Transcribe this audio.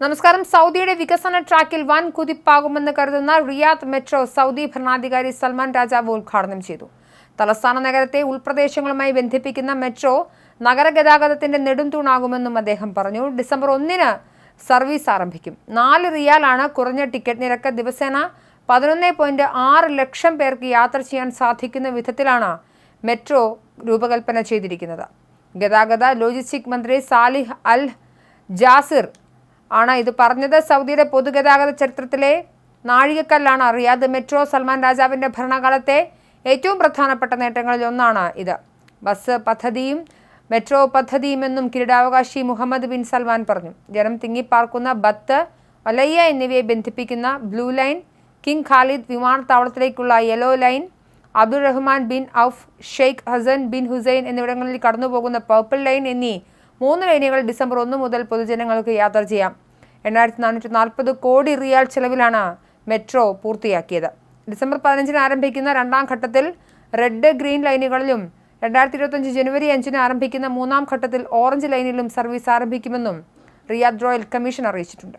നമസ്കാരം. സൗദിയുടെ വികസന ട്രാക്കിൽ വൻ കുതിപ്പാകുമെന്ന് കരുതുന്ന റിയാദ് മെട്രോ സൗദി ഭരണാധികാരി സൽമാൻ രാജാവ് ഉദ്ഘാടനം ചെയ്തു. തലസ്ഥാന നഗരത്തെ ഉൾപ്രദേശങ്ങളുമായി ബന്ധിപ്പിക്കുന്ന മെട്രോ നഗരഗതാഗതത്തിന്റെ നെടുംതൂണാകുമെന്നും അദ്ദേഹം പറഞ്ഞു. ഡിസംബർ ഒന്നിന് സർവീസ് ആരംഭിക്കും. നാല് റിയാലാണ് കുറഞ്ഞ ടിക്കറ്റ് നിരക്ക്. ദിവസേന പതിനൊന്ന് പോയിന്റ് ആറ് ലക്ഷം പേർക്ക് യാത്ര ചെയ്യാൻ സാധിക്കുന്ന വിധത്തിലാണ് മെട്രോ രൂപകൽപ്പന ചെയ്തിരിക്കുന്നത്. ഗതാഗത ലോജിസ്റ്റിക് മന്ത്രി സാലിഹ് അൽ ജാസിർ ആണ് ഇത് പറഞ്ഞത്? സൗദിയുടെ പൊതുഗതാഗത ചരിത്രത്തിലെ നാഴികക്കല്ലാണ് റിയാദ് മെട്രോ സൽമാൻ രാജാവിന്റെ ഭരണകാലത്തെ ഏറ്റവും പ്രധാനപ്പെട്ട നേട്ടങ്ങളിൽ ഒന്നാണ് ഇത്. ബസ് പദ്ധതിയും മെട്രോ പദ്ധതിയും എന്നും കിരീടാവകാശി മുഹമ്മദ് ബിൻ സൽമാൻ പറഞ്ഞു. ജനം തിങ്ങിപ്പാർക്കുന്ന ബത്ത് ഒലയ്യ എന്നിവയെ ബന്ധിപ്പിക്കുന്ന blue line King Khalid വിമാനത്താവളത്തിലേക്കുള്ള yellow line Abdul Rahman bin Auf Sheikh Hasan bin Hussein എന്നിവിടങ്ങളിൽ കടന്നുപോകുന്ന പർപ്പിൾ ലൈൻ എന്നീ മൂന്ന് ലൈനുകൾ ഡിസംബർ ഒന്ന് മുതൽ പൊതുജനങ്ങൾക്ക് യാത്ര ചെയ്യാം. എണ്ണായിരത്തി നാനൂറ്റി നാൽപ്പത് കോടി റിയാൽ ചെലവിലാണ് മെട്രോ പൂർത്തിയാക്കിയത്. ഡിസംബർ പതിനഞ്ചിന് ആരംഭിക്കുന്ന രണ്ടാം ഘട്ടത്തിൽ റെഡ് ഗ്രീൻ ലൈനുകളിലും രണ്ടായിരത്തി ഇരുപത്തഞ്ച് ജനുവരി അഞ്ചിന് ആരംഭിക്കുന്ന മൂന്നാം ഘട്ടത്തിൽ ഓറഞ്ച് ലൈനിലും സർവീസ് ആരംഭിക്കുമെന്നും റിയാദ് റോയൽ കമ്മീഷൻ അറിയിച്ചിട്ടുണ്ട്.